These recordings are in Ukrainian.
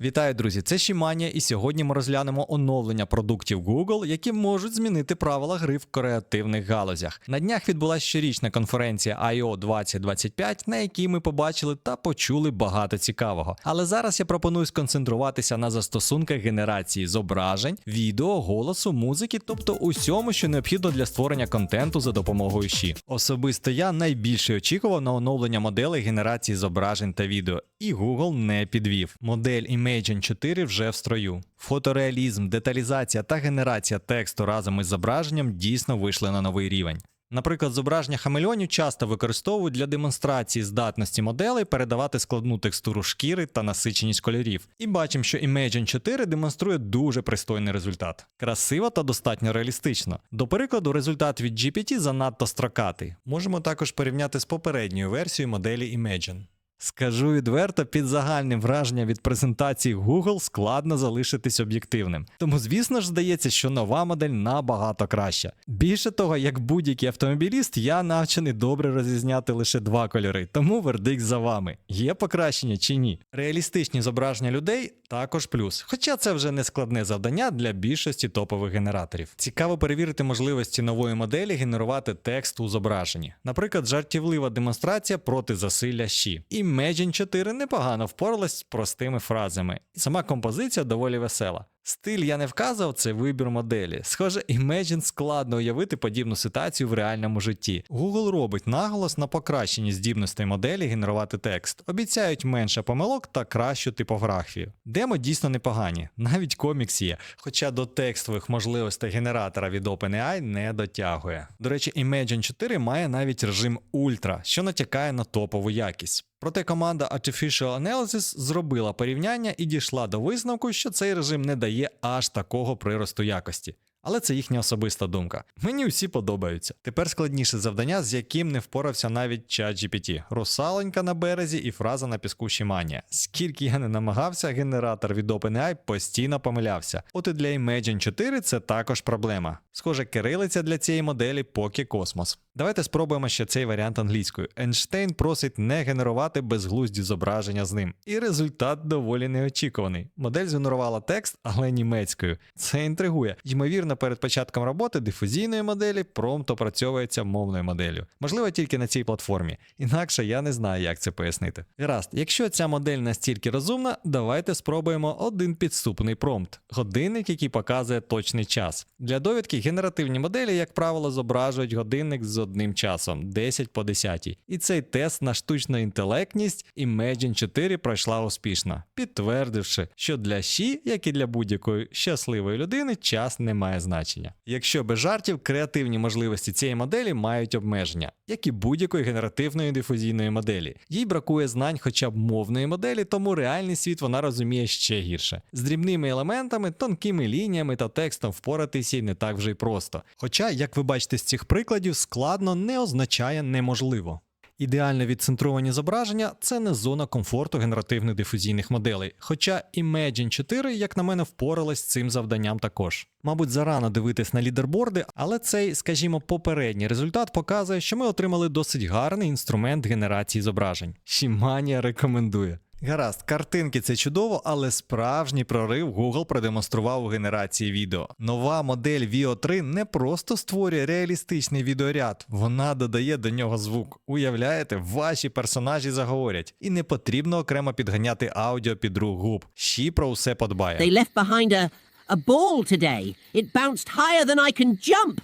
Вітаю, друзі! Це Шіманія, і сьогодні ми розглянемо оновлення продуктів Google, які можуть змінити правила гри в креативних галузях. На днях відбулася щорічна конференція I.O. 2025, на якій ми побачили та почули багато цікавого. Але зараз я пропоную сконцентруватися на застосунках генерації зображень, відео, голосу, музики, тобто усьому, що необхідно для створення контенту за допомогою Ші. Особисто я найбільше очікував на оновлення моделей генерації зображень та відео, і Google не підвів. Модель Imagen 4 вже в строю. Фотореалізм, деталізація та генерація тексту разом із зображенням дійсно вийшли на новий рівень. Наприклад, зображення хамельонів часто використовують для демонстрації здатності моделей передавати складну текстуру шкіри та насиченість кольорів. І бачимо, що Imagen 4 демонструє дуже пристойний результат. Красиво та достатньо реалістично. До прикладу, результат від GPT занадто строкатий. Можемо також порівняти з попередньою версією моделі Imagen. Скажу відверто, під загальним враженням від презентації Google складно залишитись об'єктивним. Тому, звісно ж, здається, що нова модель набагато краща. Більше того, як будь-який автомобіліст, я навчений добре розрізняти лише два кольори, тому вердикт за вами. Є покращення чи ні? Реалістичні зображення людей також плюс. Хоча це вже не складне завдання для більшості топових генераторів. Цікаво перевірити можливості нової моделі генерувати текст у зображенні. Наприклад, жартівлива демонстрація проти засилля щі. Imagine 4 непогано впоралась з простими фразами, сама композиція доволі весела. Стиль я не вказав, це вибір моделі. Схоже, Imagine складно уявити подібну ситуацію в реальному житті. Google робить наголос на покращенні здібностей моделі генерувати текст. Обіцяють менше помилок та кращу типографію. Демо дійсно непогані, навіть комікс є, хоча до текстових можливостей генератора від OpenAI не дотягує. До речі, Imagine 4 має навіть режим Ultra, що натякає на топову якість. Проте команда Artificial Analysis зробила порівняння і дійшла до висновку, що цей режим не дає аж такого приросту якості. Але це їхня особиста думка. Мені всі подобаються. Тепер складніше завдання, з яким не впорався навіть ChatGPT. Русаленька на березі і фраза на піску Шіманія. Скільки я не намагався, генератор від OpenAI постійно помилявся. От і для Imagine 4 це також проблема. Схоже, кирилиця для цієї моделі поки космос. Давайте спробуємо ще цей варіант англійською. Ейнштейн просить не генерувати безглузді зображення з ним. І результат доволі неочікуваний. Модель згенерувала текст, але німецькою. Це інтригує. Ймовірно, перед початком роботи дифузійної моделі промпт опрацьовується мовною моделлю. Можливо, тільки на цій платформі. Інакше я не знаю, як це пояснити. Гаразд, якщо ця модель настільки розумна, давайте спробуємо один підступний промпт годинник, який показує точний час. Для довідки генеративні моделі, як правило, зображують годинник з одним часом 10 по 10. І цей тест на штучну інтелектність Imagine 4 пройшла успішно, підтвердивши, що для Ші, як і для будь-якої щасливої людини, час не має значення. Якщо без жартів, креативні можливості цієї моделі мають обмеження, як і будь-якої генеративної дифузійної моделі. Їй бракує знань хоча б мовної моделі, тому реальний світ вона розуміє ще гірше. З дрібними елементами, тонкими лініями та текстом впоратися й не так вже й просто. Хоча, як ви бачите з цих прикладів, складно не означає неможливо. Ідеально відцентровані зображення це не зона комфорту генеративних дифузійних моделей. Хоча Imagine 4, як на мене, впоралась з цим завданням також. Мабуть, зарано дивитись на лідерборди, але цей, скажімо, попередній результат показує, що ми отримали досить гарний інструмент генерації зображень. Шіманія рекомендує. Гаразд, картинки це чудово, але справжній прорив Google продемонстрував у генерації відео. Нова модель Veo 3 не просто створює реалістичний відеоряд, вона додає до нього звук. Уявляєте, ваші персонажі заговорять, і не потрібно окремо підганяти аудіо під рух губ. Щі про усе подбає. They left behind a, a ball today. It bounced higher than I can jump.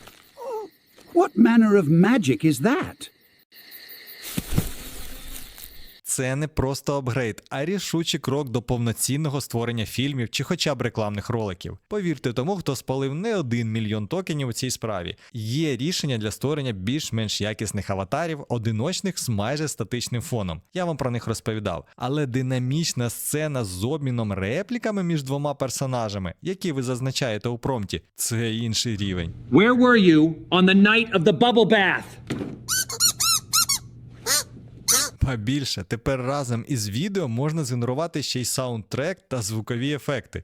What manner of magic is that? Це не просто апгрейд, а рішучий крок до повноцінного створення фільмів чи хоча б рекламних роликів. Повірте тому, хто спалив не один мільйон токенів у цій справі. Є рішення для створення більш-менш якісних аватарів, одиночних з майже статичним фоном. Я вам про них розповідав. Але динамічна сцена з обміном репліками між двома персонажами, які ви зазначаєте у промпті, це інший рівень. Where were you on the night of the bubble bath? Ба більше, тепер разом із відео можна згенерувати ще й саундтрек та звукові ефекти.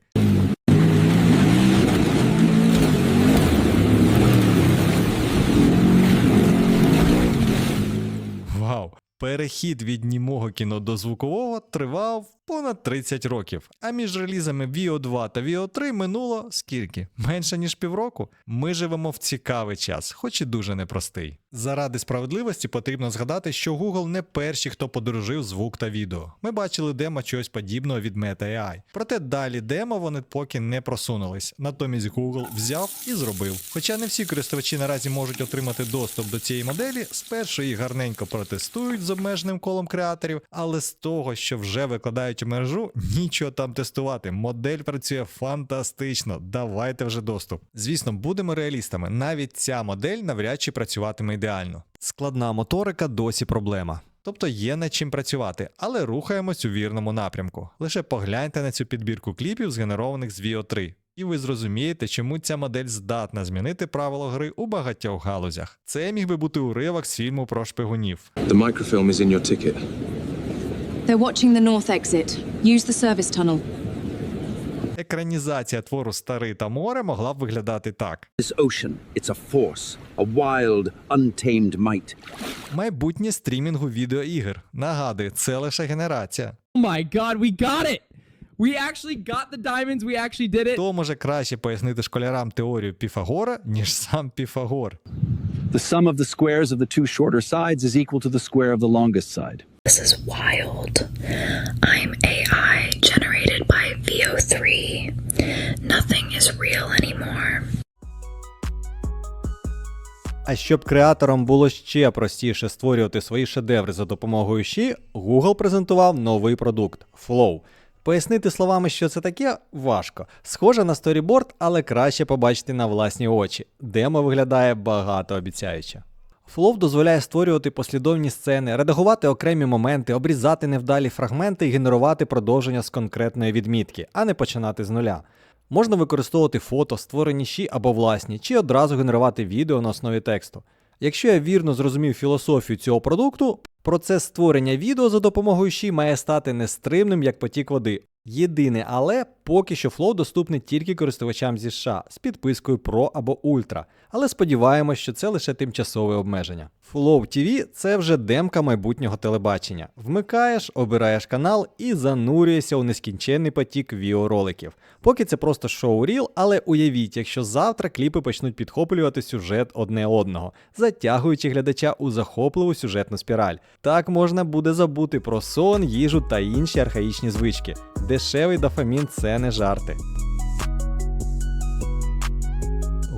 Вау! Перехід від німого кіно до звукового тривав понад 30 років. А між релізами Vio 2 та Vio 3 минуло скільки? Менше ніж півроку. Ми живемо в цікавий час, хоч і дуже непростий. Заради справедливості потрібно згадати, що Google не перші, хто подорожив звук та відео. Ми бачили демо чогось подібного від Meta AI. Проте далі демо вони поки не просунулись. Натомість Google взяв і зробив. Хоча не всі користувачі наразі можуть отримати доступ до цієї моделі, спершу їх гарненько протестують з обмеженим колом креаторів, але з того, що вже викладають у мережу, нічого там тестувати. Модель працює фантастично. Давайте вже доступ. Звісно, будемо реалістами. Навіть ця модель навряд чи працюватиме ідеально. Складна моторика досі проблема. Тобто є над чим працювати, але рухаємось у вірному напрямку. Лише погляньте на цю підбірку кліпів, згенерованих з Vio 3. І ви зрозумієте, чому ця модель здатна змінити правила гри у багатьох галузях. Це міг би бути уривок з фільму про шпигунів. The microfilm is in your ticket. They're watching the north exit. Use the service tunnel. Екранізація твору Старий та море могла б виглядати так: This ocean, it's a force, a wild, untamed might. майбутнє стрімінгу відеоігр. Нагадую, це лише генерація. Oh my god, we got it! We actually got the diamonds, we actually did it. Хто може краще пояснити школярам теорію Піфагора, ніж сам Піфагор? The sum of the squares of the two shorter sides is equal to the square of the longest side. This is wild. I'm AI generated by VO3. Nothing is real anymore. А щоб креаторам було ще простіше створювати свої шедеври за допомогою щі, Google презентував новий продукт Flow. Пояснити словами, що це таке, важко. Схоже на сторіборд, але краще побачити на власні очі. Демо виглядає багатообіцяюче. Flow дозволяє створювати послідовні сцени, редагувати окремі моменти, обрізати невдалі фрагменти і генерувати продовження з конкретної відмітки, а не починати з нуля. Можна використовувати фото, створені щі або власні, чи одразу генерувати відео на основі тексту. Якщо я вірно зрозумів філософію цього продукту, процес створення відео за допомогою щі має стати нестримним як потік води. Єдине, але поки що Flow доступний тільки користувачам зі США з підпискою Pro або Ultra, але сподіваємось, що це лише тимчасове обмеження. Flow TV – це вже демка майбутнього телебачення. Вмикаєш, обираєш канал і занурюєшся у нескінченний потік відеороликів. Поки це просто шоу ріл, але уявіть, якщо завтра кліпи почнуть підхоплювати сюжет одне одного, затягуючи глядача у захопливу сюжетну спіраль. Так можна буде забути про сон, їжу та інші архаїчні звички. Дешевий дофамін це не жарти.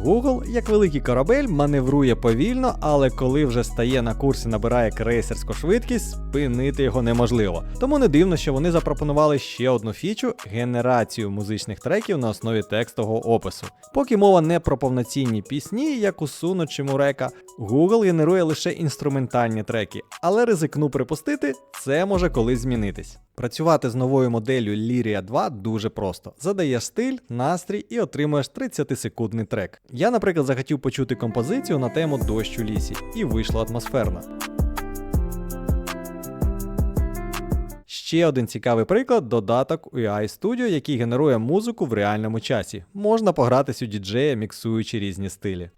Google, як великий корабель, маневрує повільно, але коли вже стає на курсі, набирає крейсерську швидкість, спинити його неможливо. Тому не дивно, що вони запропонували ще одну фічу генерацію музичних треків на основі текстового опису. Поки мова не про повноцінні пісні, як у Суно чи Мурека, Google генерує лише інструментальні треки, але ризикну припустити, це може колись змінитись. Працювати з новою моделлю Lyria 2 дуже просто. Задаєш стиль, настрій і отримуєш 30-секундний трек. Я, наприклад, захотів почути композицію на тему дощ у лісі, і вийшло атмосферно. Ще один цікавий приклад додаток UI Studio, який генерує музику в реальному часі. Можна погратись у діджея, міксуючи різні стилі.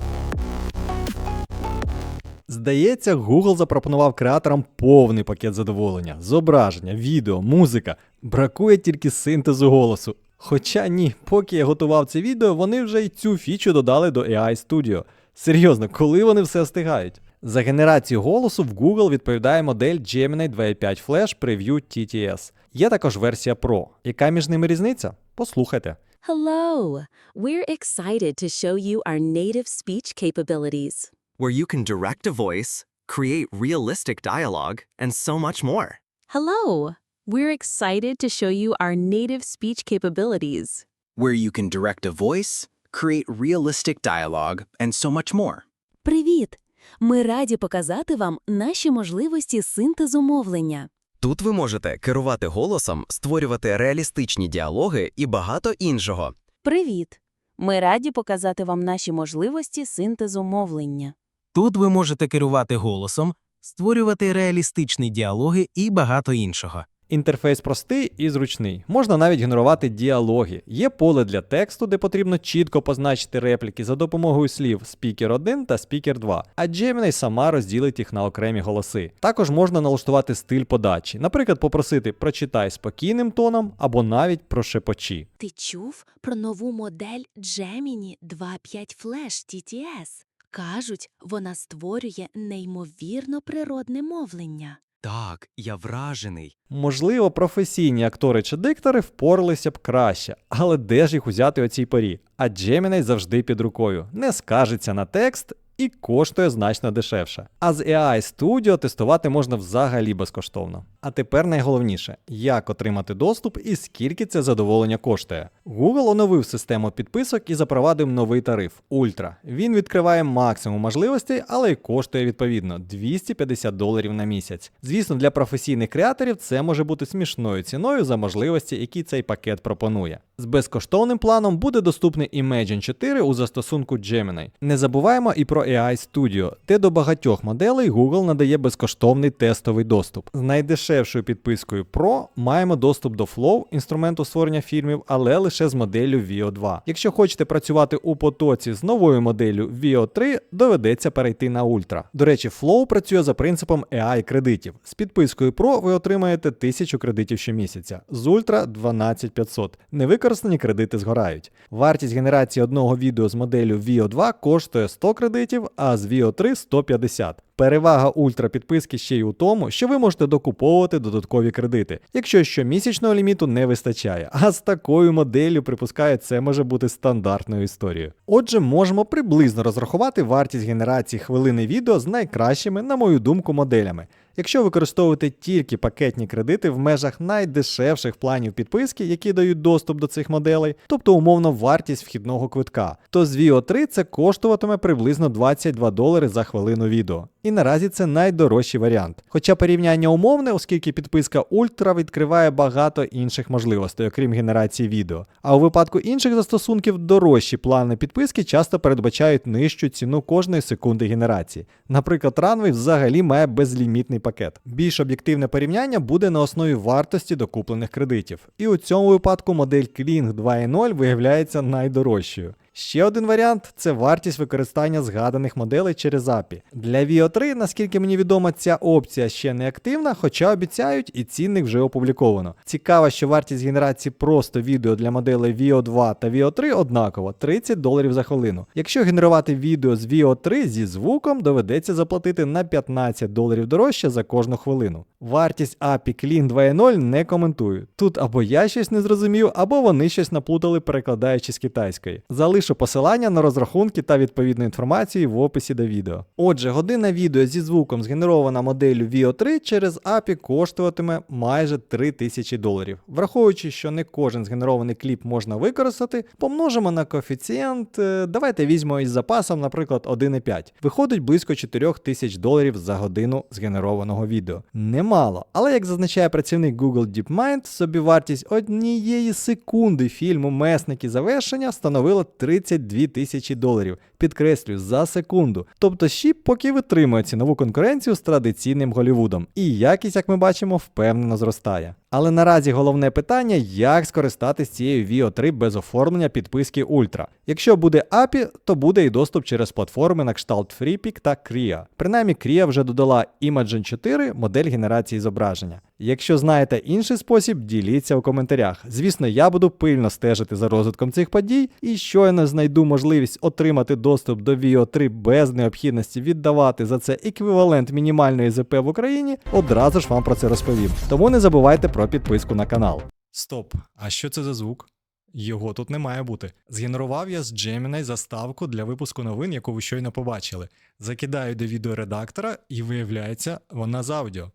Здається, Google запропонував креаторам повний пакет задоволення: зображення, відео, музика. Бракує тільки синтезу голосу. Хоча ні, поки я готував це відео, вони вже й цю фічу додали до AI Studio. Серйозно, коли вони все встигають? За генерацію голосу в Google відповідає модель Gemini 2.5 Flash Preview TTS. Є також версія Pro. Яка між ними різниця? Послухайте. Hello! We're excited to show you our native speech capabilities. Where you can direct a voice, create realistic dialogue, and so much more. Hello! We're excited to show you our native speech capabilities. Where you can direct a voice, create realistic dialogue, and so much more. Привіт! Ми раді показати вам наші можливості синтезу мовлення. Тут ви можете керувати голосом, створювати реалістичні діалоги і багато іншого. Привіт! Ми раді показати вам наші можливості синтезу мовлення. Тут ви можете керувати голосом, створювати реалістичні діалоги і багато іншого. Інтерфейс простий і зручний. Можна навіть генерувати діалоги. Є поле для тексту, де потрібно чітко позначити репліки за допомогою слів Speaker 1 та Speaker 2, а Gemini сама розділить їх на окремі голоси. Також можна налаштувати стиль подачі, наприклад, попросити прочитай спокійним тоном або навіть прошепочі. Ти чув про нову модель Gemini 2.5 Flash TTS? Кажуть, вона створює неймовірно природне мовлення. Так, я вражений. Можливо, професійні актори чи диктори впоралися б краще, але де ж їх узяти у цій порі? А Джеміней завжди під рукою, не скажеться на текст і коштує значно дешевше. А з AI Studio тестувати можна взагалі безкоштовно. А тепер найголовніше, як отримати доступ і скільки це задоволення коштує. Google оновив систему підписок і запровадив новий тариф Ультра. Він відкриває максимум можливостей, але й коштує відповідно 250 доларів на місяць. Звісно, для професійних креаторів це може бути смішною ціною за можливості, які цей пакет пропонує. З безкоштовним планом буде доступний Imagine 4 у застосунку Gemini. Не забуваємо і про AI Studio, де до багатьох моделей Google надає безкоштовний тестовий доступ. З найдешевшою підпискою Pro маємо доступ до Flow, інструменту створення фільмів, але лише з моделлю VO 2. Якщо хочете працювати у потоці з новою моделлю VO 3, доведеться перейти на Ultra. До речі, Flow працює за принципом AI кредитів. З підпискою Pro ви отримаєте 1000 кредитів щомісяця, з Ultra 12500. Невикористані кредити згорають. Вартість генерації одного відео з моделлю VO 2 коштує 100 кредитів, а з VO 3 150. Перевага ультра підписки ще й у тому, що ви можете докуповувати додаткові кредити, якщо щомісячного ліміту не вистачає. А з такою моделлю, припускаю, це може бути стандартною історією. Отже, можемо приблизно розрахувати вартість генерації хвилини відео з найкращими, на мою думку, моделями. Якщо використовувати тільки пакетні кредити в межах найдешевших планів підписки, які дають доступ до цих моделей, тобто умовно вартість вхідного квитка, то з VO 3 це коштуватиме приблизно 22 долари за хвилину відео. І наразі це найдорожчий варіант. Хоча порівняння умовне, оскільки підписка Ultra відкриває багато інших можливостей, окрім генерації відео. А у випадку інших застосунків дорожчі плани підписки часто передбачають нижчу ціну кожної секунди генерації. Наприклад, Runway взагалі має безлімітний пакет. Більш об'єктивне порівняння буде на основі вартості докуплених кредитів. І у цьому випадку модель Kling 2.0 виявляється найдорожчою. Ще один варіант це вартість використання згаданих моделей через API. Для VO 3, наскільки мені відомо, ця опція ще не активна, хоча обіцяють і цінник вже опубліковано. Цікаво, що вартість генерації просто відео для моделей VO 2 та VO 3 однаково 30 доларів за хвилину. Якщо генерувати відео з VO 3 зі звуком, доведеться заплатити на 15 доларів дорожче за кожну хвилину. Вартість API Clean 2.0 не коментую. Тут або я щось не зрозумів, або вони щось наплутали, перекладаючи з китайської. Залишу посилання на розрахунки та відповідну інформацію в описі до відео. Отже, година відео зі звуком згенерована моделлю VO 3 через API коштуватиме майже 3000 доларів. Враховуючи, що не кожен згенерований кліп можна використати, помножимо на коефіцієнт. е, Давайте візьмемо із запасом, наприклад, 1,5. Виходить близько 4000 доларів за годину згенерованого відео. Немало, але як зазначає працівник Google DeepMind, собівартість однієї секунди фільму Месники завершення становила 32 тисячі доларів. Підкреслюю, за секунду. Тобто щіп поки витримує цінову конкуренцію з традиційним Голівудом. І якість, як ми бачимо, впевнено зростає. Але наразі головне питання, як скористатись цією VO 3 без оформлення підписки Ultra. Якщо буде API, то буде і доступ через платформи на кшталт FreePic та Kria. Принаймні, Kria вже додала Imagen 4 модель генерації зображення. Якщо знаєте інший спосіб, діліться у коментарях. Звісно, я буду пильно стежити за розвитком цих подій і щойно знайду можливість отримати доступ до VO 3 без необхідності віддавати за це еквівалент мінімальної ЗП в Україні, одразу ж вам про це розповім. Тому не забувайте про підписку на канал. Стоп, а що це за звук? Його тут не має бути. Згенерував я з Gemini заставку для випуску новин, яку ви щойно побачили. Закидаю до відеоредактора і виявляється, вона з аудіо.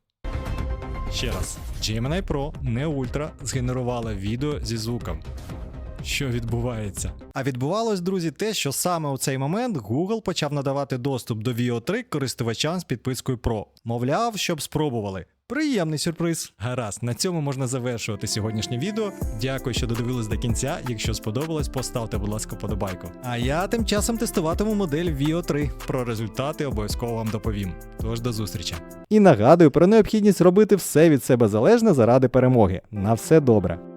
Ще раз, Gemini Pro, не Ultra, згенерувала відео зі звуком. Що відбувається? А відбувалось, друзі, те, що саме у цей момент Google почав надавати доступ до VO 3 користувачам з підпискою Pro. Мовляв, щоб спробували. Приємний сюрприз. Гаразд, на цьому можна завершувати сьогоднішнє відео. Дякую, що додивились до кінця. Якщо сподобалось, поставте, будь ласка, подобайку. А я тим часом тестуватиму модель Vio 3. Про результати обов'язково вам доповім. Тож до зустрічі. І нагадую про необхідність робити все від себе залежне заради перемоги. На все добре.